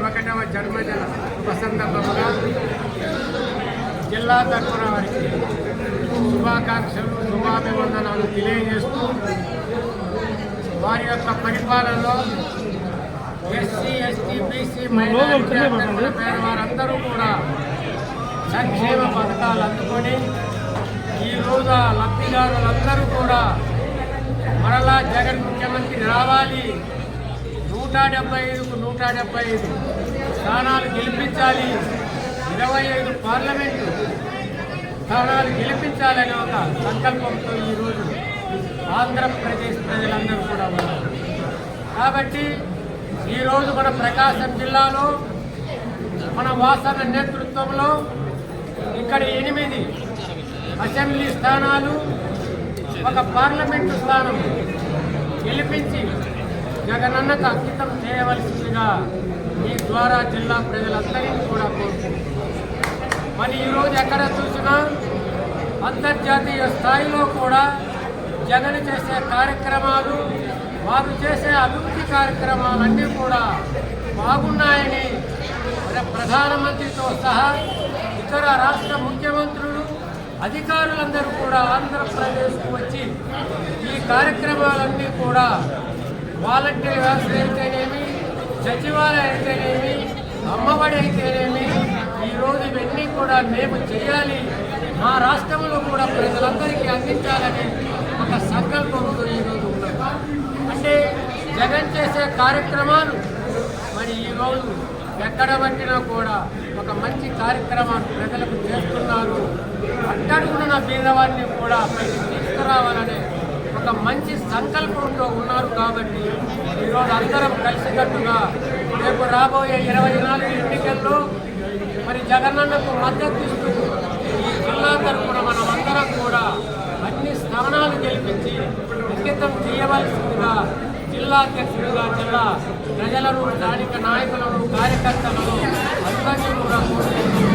ఒకటవ జన్మదిన సందర్భంగా జిల్లా తరఫున వారికి శుభాకాంక్షలు శుభాభివందనాలు తెలియజేస్తూ వారి యొక్క పరిపాలనలో ఎస్సీ ఎస్టీ బీసీ మైనారిటీ అందరూ వారందరూ కూడా సంక్షేమ పథకాలు అందుకొని ఈ రోజు ఆ లబ్ధిదారులందరూ కూడా మరలా జగన్ ముఖ్యమంత్రి రావాలి. నూట డెబ్బై ఐదుకు నూట డెబ్బై ఐదు స్థానాలు గెలిపించాలి. ఇరవై ఐదు పార్లమెంటు స్థానాలు గెలిపించాలనే ఒక సంకల్పంతో ఈరోజు ఆంధ్రప్రదేశ్ ప్రజలందరూ కూడా ఉన్నారు. కాబట్టి ఈరోజు మన ప్రకాశం జిల్లాలో మన వాసన నేతృత్వంలో ఇక్కడ ఎనిమిది అసెంబ్లీ స్థానాలు ఒక పార్లమెంటు స్థానం గెలిపించి జగనన్నకు అంకితం చేయవలసిందిగా మీ ద్వారా జిల్లా ప్రజలందరినీ కూడా కోరుకుంటున్నాను మరి ఈరోజు ఎక్కడ చూసినా అంతర్జాతీయ స్థాయిలో కూడా జగన్ చేసే కార్యక్రమాలు వారు చేసే అభివృద్ధి కార్యక్రమాలన్నీ కూడా బాగున్నాయని ప్రధానమంత్రితో సహా ఇతర రాష్ట్ర ముఖ్యమంత్రులు అధికారులందరూ కూడా ఆంధ్రప్రదేశ్కు వచ్చి ఈ కార్యక్రమాలన్నీ కూడా వాలంటీర్ వ్యవస్థ అయితేనేమి సచివాలయం అయితేనేమి అమ్మఒడి అయితేనేమి ఈరోజు ఇవన్నీ కూడా మేము చేయాలి. మా రాష్ట్రంలో కూడా ప్రజలందరికీ అందించాలని ఒక సంకల్పంతో ఈరోజు ఉన్నాం. అంటే జగన్ చేసే కార్యక్రమాలు మరి ఈరోజు ఎక్కడ పట్టినా కూడా ఒక మంచి కార్యక్రమాన్ని ప్రజలకు చేస్తున్నారు. అట్టడుగున్న పేదవాడిని కూడా తీసుకురావాలనే ఒక మంచి సంకల్పంతో ఉన్నారు కాబట్టి ఈరోజు అందరం కలిసికట్టుగా రేపు రాబోయే ఇరవై నాలుగు ఎన్నికల్లో మరి జగనన్నకు మద్దతు ఇస్తూ ఈ జిల్లా తరఫున మనం అందరం కూడా అన్ని స్థానాలు గెలిపించి అంకితం చేయవలసిందిగా జిల్లా అధ్యక్షుడిగా జిల్లా ప్రజలను స్థానిక నాయకులను కార్యకర్తలను అందరినీ కూడా కోరుకుంటున్నాను